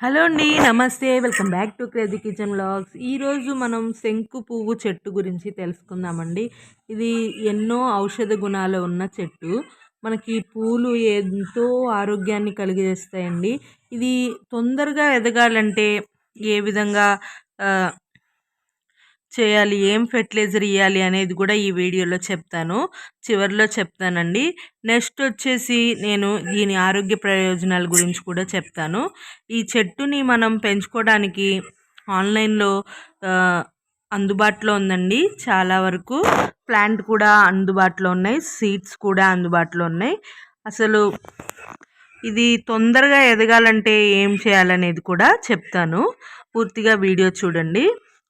Hello అండి నమస్తే. Welcome back to crazy kitchen blogs ఈరోజు మనం శంకు పువ్వు చెట్టు గురించి తెలుసుకుందామండి. ఇది ఎన్నో ఔషధ గుణాలు ఉన్న చెట్టు. మనకి పూలు ఎంతో ఆరోగ్యాన్ని కలిగజేస్తాయండి. ఇది తొందరగా ఎదగాలంటే ఏ విధంగా చేయాలి ఏం ఫెర్టిలైజర్ ఇవ్వాలి అనేది కూడా ఈ వీడియోలో చెప్తాను. చివరిలో చెప్తానండి. నెక్స్ట్ వచ్చేసి నేను దీని ఆరోగ్య ప్రయోజనాల గురించి కూడా చెప్తాను. ఈ చెట్టుని మనం పెంచుకోవడానికి ఆన్లైన్లో అందుబాటులో ఉందండి చాలా వరకు. ప్లాంట్ కూడా అందుబాటులో ఉన్నాయి. సీడ్స్ కూడా అందుబాటులో ఉన్నాయి. అసలు ఇది తొందరగా ఎదగాలంటే ఏం చేయాలనేది కూడా చెప్తాను. పూర్తిగా వీడియో చూడండి.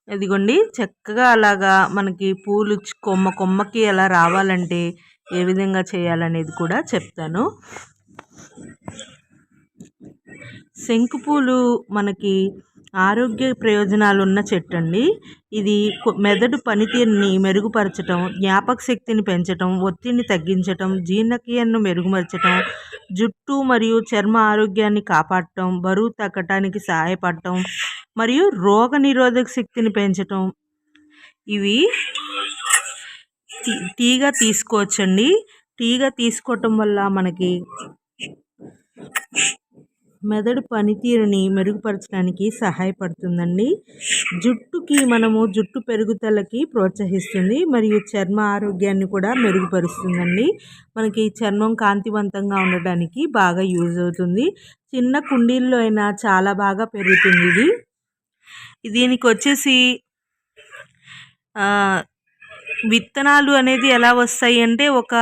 ఇదిగోండి చక్కగా అలాగా మనకి పూలు కొమ్మ కొమ్మకి ఎలా రావాలంటే ఏ విధంగా చేయాలనేది కూడా చెప్తాను. శంకుపూలు మనకి ఆరోగ్య ప్రయోజనాలు ఉన్న చెట్టు అండి ఇది మెదడు పనితీరుని మెరుగుపరచటం జ్ఞాపక శక్తిని పెంచటం ఒత్తిడిని తగ్గించటం జీర్ణక్రియను మెరుగుపరచటం జుట్టు మరియు చర్మ ఆరోగ్యాన్ని కాపాడటం బరువు తగ్గటానికి సహాయపడటం మరియు రోగ నిరోధక శక్తిని పెంచటం. ఇవి టీగా తీసుకోవచ్చండి. టీగా తీసుకోవటం వల్ల మనకి మెదడు పనితీరుని మెరుగుపరచడానికి సహాయపడుతుందండి. జుట్టుకి మనము జుట్టు పెరుగుదలకి ప్రోత్సహిస్తుంది మరియు చర్మ ఆరోగ్యాన్ని కూడా మెరుగుపరుస్తుందండి. మనకి చర్మం కాంతివంతంగా ఉండడానికి బాగా యూజ్ అవుతుంది. చిన్న కుండీల్లో అయినా చాలా బాగా పెరుగుతుంది ఇది. దీనికి వచ్చేసి విత్తనాలు అనేది ఎలా వస్తాయి అంటే ఒక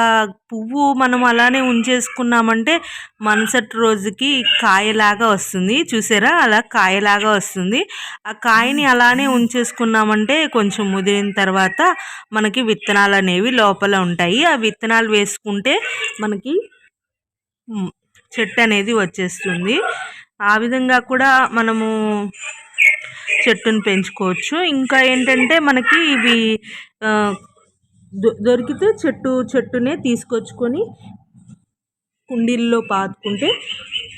పువ్వు మనం అలానే ఉంచేసుకున్నామంటే మరుసటి రోజుకి కాయలాగా వస్తుంది. చూసారా? అలా కాయలాగా వస్తుంది. ఆ కాయని అలానే ఉంచేసుకున్నామంటే కొంచెం ముదిరిన తర్వాత మనకి విత్తనాలు అనేవి లోపల ఉంటాయి. ఆ విత్తనాలు వేసుకుంటే మనకి చెట్టు అనేది వచ్చేస్తుంది. ఆ విధంగా కూడా మనము చెట్టును పెంచుకోవచ్చు. ఇంకా ఏంటంటే మనకి ఇవి దొరికితే చెట్టు చెట్టునే తీసుకొచ్చుకొని కుండీల్లో పాతుకుంటే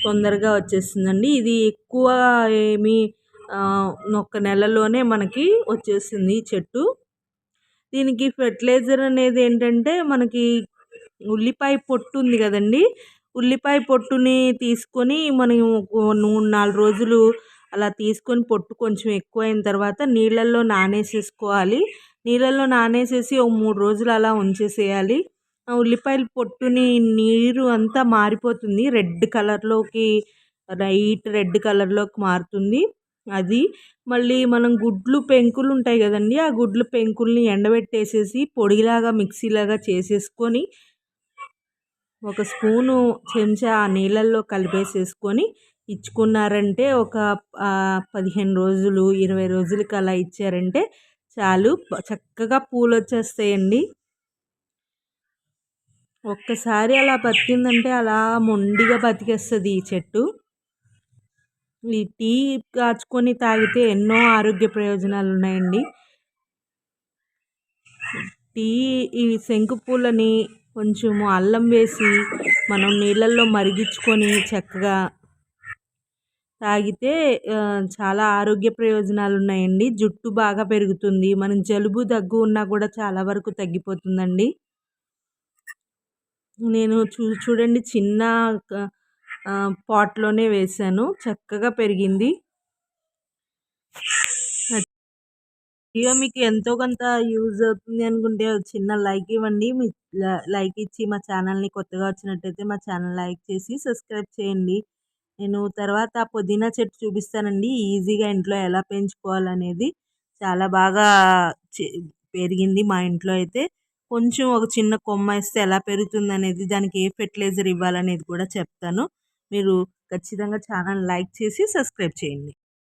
తొందరగా వచ్చేసిందండి ఇది ఎక్కువ ఏమి ఒక్క నెలలోనే మనకి వచ్చేసింది చెట్టు. దీనికి ఫెర్టిలైజర్ అనేది ఏంటంటే మనకి ఉల్లిపాయ పొట్టు ఉంది కదండి. ఉల్లిపాయ పొట్టుని తీసుకొని మనం మూడు నాలుగు రోజులు అలా తీసుకొని పొట్టు కొంచెం ఎక్కువైన తర్వాత నీళ్ళల్లో నానేసేసుకోవాలి. నీళ్ళల్లో నానేసేసి ఒక మూడు రోజులు అలా ఉంచేసేయాలి. ఉల్లిపాయల పొట్టుని నీరు అంతా మారిపోతుంది. రెడ్ కలర్లోకి లైట్ రెడ్ కలర్లోకి మారుతుంది. అది మళ్ళీ మనం గుడ్లు పెంకులు ఉంటాయి కదండి ఆ గుడ్లు పెంకుల్ని ఎండబెట్టేసేసి పొడిలాగా మిక్సీలాగా చేసేసుకొని ఒక స్పూను చెంచా ఆ నీళ్ళల్లో కలిపేసేసుకొని ఇచ్చుకున్నారంటే ఒక పదిహేను రోజులు ఇరవై రోజులకి అలా ఇచ్చారంటే చాలు. చక్కగా పూలు వచ్చేస్తాయండి ఒక్కసారి అలా బతికిందంటే అలా మొండిగా బతికేస్తుంది ఈ చెట్టు. ఈ టీ కాచుకొని తాగితే ఎన్నో ఆరోగ్య ప్రయోజనాలు ఉన్నాయండి టీ ఈ శంకు పూలని కొంచెము అల్లం వేసి మనం నీళ్ళల్లో మరిగించుకొని చక్కగా తాగితే చాలా ఆరోగ్య ప్రయోజనాలు ఉన్నాయండి జుట్టు బాగా పెరుగుతుంది. మనం జలుబు దగ్గు ఉన్నా కూడా చాలా వరకు తగ్గిపోతుందండి. నేను చూ చూడండి చిన్న పాట్లోనే వేసాను. చక్కగా పెరిగింది. వీడియో మీకు ఎంతో కొంత యూజ్ అవుతుంది అనుకుంటే చిన్న లైక్ ఇవ్వండి. మీ లైక్ ఇచ్చి మా ఛానల్ని కొత్తగా వచ్చినట్టయితే మా ఛానల్ లైక్ చేసి సబ్స్క్రైబ్ చేయండి. నేను తర్వాత పుదీనా చెట్టు చూపిస్తానండి. ఈజీగా ఇంట్లో ఎలా పెంచుకోవాలనేది చాలా బాగా పెరిగింది మా ఇంట్లో అయితే. కొంచెం ఒక చిన్న కొమ్మ వేస్తే ఎలా పెరుగుతుంది అనేది దానికి ఏ ఫెర్టిలైజర్ ఇవ్వాలనేది కూడా చెప్తాను. మీరు ఖచ్చితంగా ఛానల్ లైక్ చేసి సబ్స్క్రైబ్ చేయండి.